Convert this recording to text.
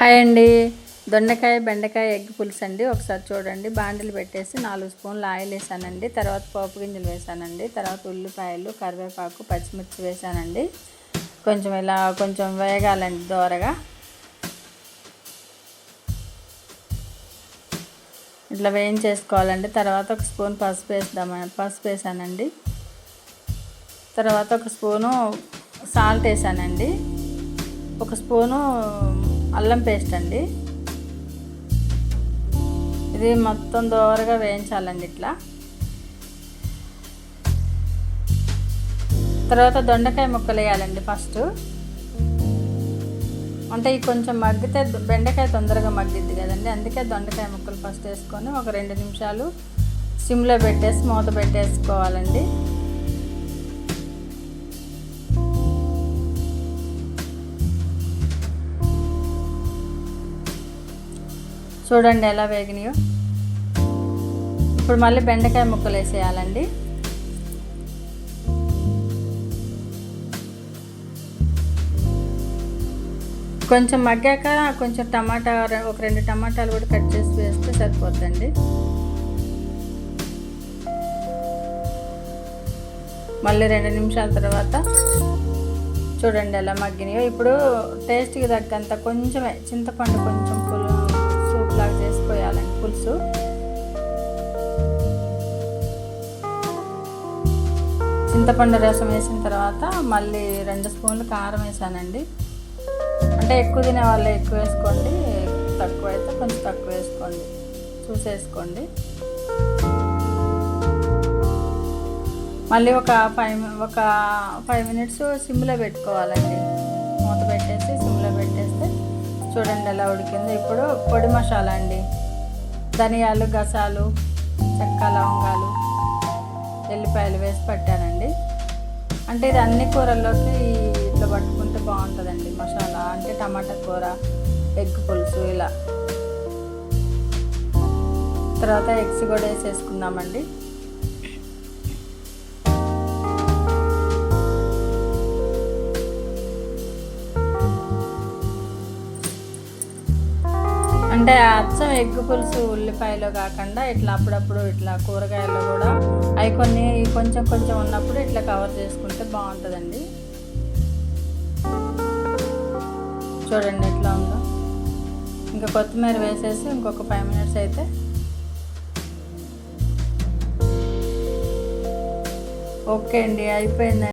Hi అండి. దొండకాయ బెండకాయ ఎగ్ పులుసు అండి. ఒకసారి చూడండి. బాండిలు పెట్టేసి నాలుగు స్పూన్లు ఆయిల్ వేసానండి. తర్వాత పోపు గింజలు వేసానండి. తర్వాత ఉల్లిపాయలు కరివేపాకు పచ్చిమిర్చి వేసానండి. కొంచెం ఇలా కొంచెం వేగాలండి దోరగా. ఇట్లా వేయించేసుకోవాలండి. తర్వాత ఒక స్పూన్ పసుపు వేద్దామని పసుపు వేసానండి. తర్వాత ఒక స్పూను సాల్ట్ వేసానండి. ఒక స్పూను అల్లం పేస్ట్ అండి. ఇది మొత్తం దోరగా వేయించాలండి ఇట్లా. తర్వాత దొండకాయ ముక్కలు వేయాలండి ఫస్ట్. అంటే ఇవి కొంచెం మగ్గితే బెండకాయ తొందరగా మగ్గిద్ది కదండి అందుకే దొండకాయ ముక్కలు ఫస్ట్ వేసుకొని ఒక రెండు నిమిషాలు సిమ్లో పెట్టేసి మూత పెట్టేసుకోవాలండి. చూడండి ఎలా వేగినాయో. ఇప్పుడు మళ్ళీ బెండకాయ ముక్కలు వేసేయాలండి. కొంచెం మగ్గాక కొంచెం టమాటా ఒక రెండు టమాటాలు కూడా కట్ చేసి వేస్తే సరిపోద్దండి. మళ్ళీ రెండు నిమిషాల తర్వాత చూడండి ఎలా మగ్గినాయో. ఇప్పుడు టేస్ట్కి తగ్గంత కొంచెమే చింతపండు కొంచెం లాగా చేసుకోవాలండి పులుసు. చింతపండు రసం వేసిన తర్వాత మళ్ళీ రెండు స్పూన్లు కారం వేసానండి. అంటే ఎక్కువ తినే వాళ్ళు ఎక్కువ వేసుకోండి. తక్కువ అయితే కొంచెం తక్కువ వేసుకోండి. చూసేసుకోండి. మళ్ళీ ఒక ఫైవ్ ఒక ఫైవ్ మినిట్స్ సిమ్లో పెట్టుకోవాలండి. మూత పెట్టేసి సిమ్ పెట్టేస్తే చూడండి ఎలా ఉడికిందో. ఇప్పుడు పొడి మసాలా అండి. ధనియాలు గసాలు చెక్క లవంగాలు ఎల్లిపాయలు వేసి పట్టానండి. అంటే ఇది అన్ని కూరల్లోకి ఇట్లా పట్టుకుంటే బాగుంటుందండి మసాలా. అంటే టమాటా కూర ఎగ్ పులుసు ఇలా. తర్వాత ఎగ్స్ కూడా వేసేసుకుందామండి. అంటే అచ్చం ఎగ్ పులుసు ఉల్లిపాయలో కాకుండా ఇట్లా అప్పుడప్పుడు ఇట్లా కూరగాయల్లో కూడా. అవి కొన్ని కొంచెం కొంచెం ఉన్నప్పుడు ఇట్లా కవర్ చేసుకుంటే బాగుంటుందండి. చూడండి ఎట్లా ఉందో. ఇంకా కొత్తిమీర వేసేసి ఇంకొక ఫైవ్ మినిట్స్ అయితే ఓకే అండి అయిపోయిందండి.